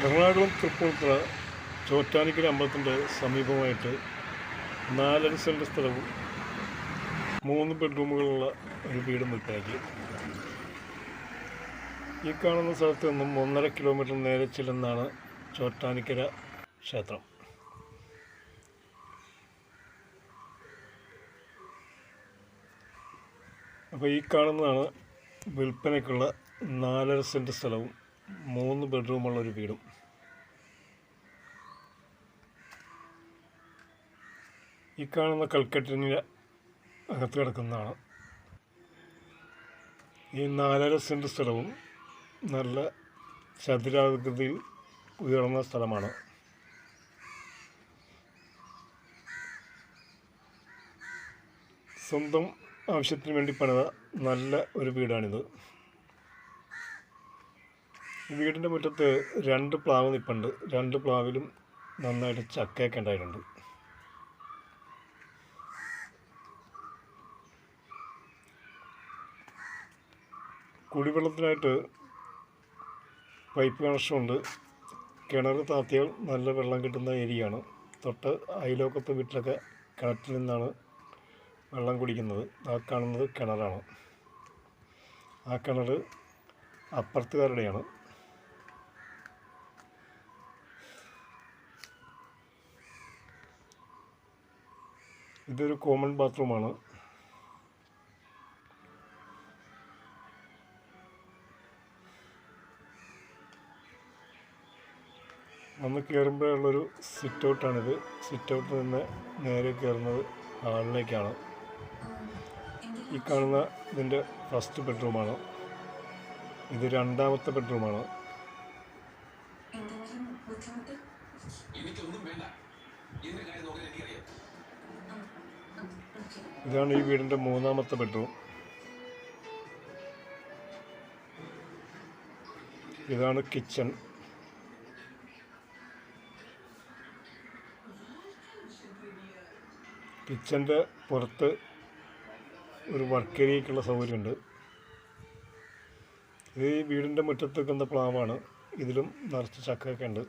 എറണാകുളം തൃപ്പൂണിത്തുറ ചോറ്റാനിക്കര അമ്പലത്തിന്റെ സമീപമായിട്ട് നാലര സെന്റ് സ്ഥലവും മൂന്ന് ബെഡ്റൂമുകളുള്ള ഒരു വീടും വിൽപ്പനയ്ക്ക് ഈ കാണുന്ന സ്ഥലത്ത് നിന്നും ഒന്നര കിലോമീറ്റർ നേരെ ചെല്ലുന്നതാണ് ചോറ്റാനിക്കര ക്ഷേത്രം. അപ്പോൾ ഈ കാണുന്നതാണ് വിൽപ്പനയ്ക്കുള്ള നാലര സെന്റ് സ്ഥലവും മൂന്ന് ബെഡ്റൂമുള്ള ഒരു വീടും. ഈ കാണുന്ന കൽക്കട്ടിന് അകത്ത് കിടക്കുന്നതാണ്. ഈ നാലര സെന്റ് സ്ഥലവും നല്ല ചതുരാകൃതിയിൽ ഉയർന്ന സ്ഥലമാണ്. സ്വന്തം ആവശ്യത്തിന് വേണ്ടി പണിത നല്ല ഒരു വീടാണിത്. വീടിന്റെ മുറ്റത്ത് രണ്ട് പ്ലാവ് നിൽപ്പുണ്ട് രണ്ട് പ്ലാവിലും നന്നായിട്ട് ചക്കയൊക്കെ ഉണ്ടായിട്ടുണ്ട്. കുടിവെള്ളത്തിനായിട്ട് പൈപ്പ് കണക്ഷനുണ്ട്. കിണർ താത്തിയാൽ നല്ല വെള്ളം കിട്ടുന്ന ഏരിയയാണ്. തൊട്ട് അയലോക്കത്തെ വീട്ടിലൊക്കെ കിണറ്റിൽ നിന്നാണ് വെള്ളം കുടിക്കുന്നത്. ആ കാണുന്നത് കിണറാണ്. ആ കിണർ അപ്പുറത്തുകാരുടെയാണ്. ഇതൊരു കോമൺ ബാത്റൂമാണ്. വന്ന് കയറുമ്പോഴുള്ളൊരു സിറ്റ് ഔട്ടാണിത് സിറ്റ് ഔട്ടിൽ നിന്ന് നേരെ കയറുന്നത് ഹാളിലേക്കാണ്. ഈ കാണുന്ന ഇതിന്റെ ഫസ്റ്റ് ബെഡ്റൂമാണ്. ഇത് രണ്ടാമത്തെ ബെഡ്റൂമാണ്. എനിക്കൊന്നും വേണ്ട. എന്റെ കാര്യം നോക്കാൻ എനിക്കറിയാം. ഇതാണ് ഈ വീടിന്റെ മൂന്നാമത്തെ ബെഡ്റൂം. ഇതാണ് കിച്ചൺ. കിച്ചന്റെ പുറത്ത് ഒരു വർക്ക് ഏരിയക്കുള്ള സൗകര്യമുണ്ട്. ഇത് ഈ വീടിന്റെ മുറ്റത്ത് നിൽക്കുന്ന പ്ലാവാണ്. ഇതിലും നിറച്ച് ചക്കയൊക്കെ ഉണ്ട്.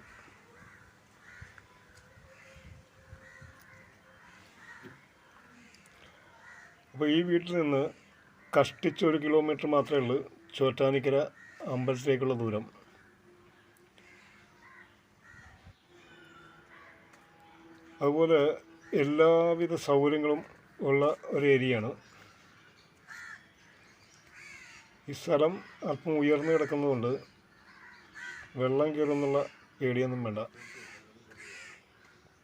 അപ്പോൾ ഈ വീട്ടിൽ നിന്ന് കഷ്ടിച്ച് ഒരു കിലോമീറ്റർ മാത്രമേ ഉള്ളൂ ചോറ്റാനിക്കര അമ്പലത്തിലേക്കുള്ള ദൂരം. അതുപോലെ എല്ലാവിധ സൗകര്യങ്ങളും ഉള്ള ഒരു ഏരിയയാണ്. ഈ സ്ഥലം അല്പം ഉയർന്നു കിടക്കുന്നതുകൊണ്ട് വെള്ളം കയറുമെന്നുള്ള പേടിയൊന്നും വേണ്ട.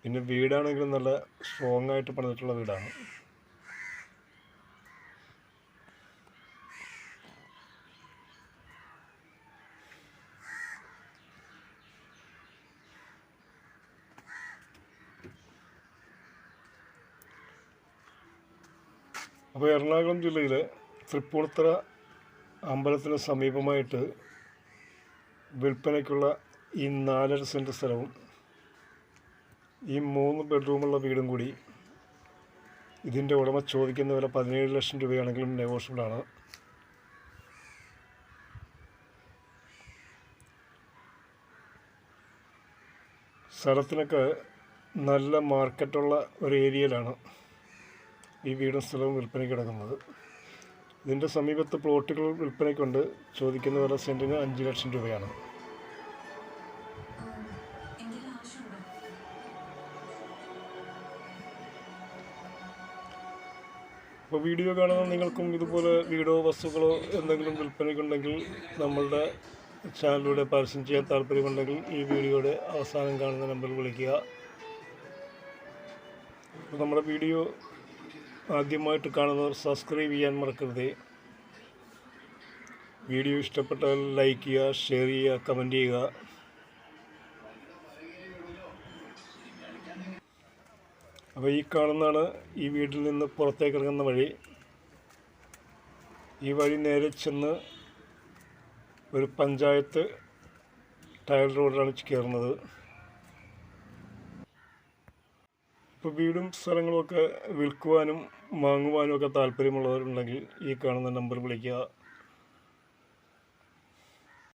പിന്നെ വീടാണെങ്കിലും നല്ല സ്ട്രോങ് ആയിട്ട് പണിതിട്ടുള്ള വീടാണ്. അപ്പോൾ എറണാകുളം ജില്ലയിലെ തൃപ്പൂണിത്തറ അമ്പലത്തിന് സമീപമായിട്ട് വിൽപ്പനയ്ക്കുള്ള ഈ നാലര സെന്റ് സ്ഥലവും ഈ മൂന്ന് ബെഡ്റൂമുള്ള വീടും കൂടി ഇതിന്റെ ഉടമ ചോദിക്കുന്ന വില പതിനേഴ് ലക്ഷം രൂപയാണെങ്കിലും നെഗോഷ്യബിളാണ് സ്ഥലത്തിനൊക്കെ നല്ല മാർക്കറ്റുള്ള ഒരു ഏരിയയിലാണ് ഈ വീടും സ്ഥലവും വിൽപ്പനയ്ക്ക് കിടക്കുന്നത്. ഇതിന്റെ സമീപത്ത് പ്ലോട്ടുകൾ വിൽപ്പനയ്ക്കുണ്ട് ചോദിക്കുന്ന വില സെന്റിന് അഞ്ച് ലക്ഷം രൂപയാണ്. അപ്പോൾ വീഡിയോ കാണുന്ന നിങ്ങൾക്കും ഇതുപോലെ വീടോ വസ്തുക്കളോ എന്തെങ്കിലും വിൽപ്പനയ്ക്കുണ്ടെങ്കിൽ നമ്മളുടെ ചാനലിലൂടെ പരസ്യം ചെയ്യാൻ താല്പര്യമുണ്ടെങ്കിൽ ഈ വീഡിയോയുടെ അവസാനം കാണുന്ന നമ്പറിൽ വിളിക്കുക. നമ്മുടെ വീഡിയോ ആദ്യമായിട്ട് കാണുന്നവർ സബ്സ്ക്രൈബ് ചെയ്യാൻ മറക്കരുത്. വീഡിയോ ഇഷ്ടപ്പെട്ടാൽ ലൈക്ക് ചെയ്യുക ഷെയർ ചെയ്യുക കമന്റ് ചെയ്യുക. അപ്പോൾ ഈ കാണുന്നതാണ് ഈ വീട്ടിൽ നിന്ന് പുറത്തേക്ക് ഇറങ്ങുന്ന വഴി. ഈ വഴി നേരെ ചെന്ന് ഒരു പഞ്ചായത്ത് ടയർ റോഡിലാണ് കയറുന്നത്. ഇപ്പോൾ വീടും സ്ഥലങ്ങളുമൊക്കെ വിൽക്കുവാനും വാങ്ങുവാനും ഒക്കെ താല്പര്യമുള്ളവരുണ്ടെങ്കിൽ ഈ കാണുന്ന നമ്പർ വിളിക്കുക.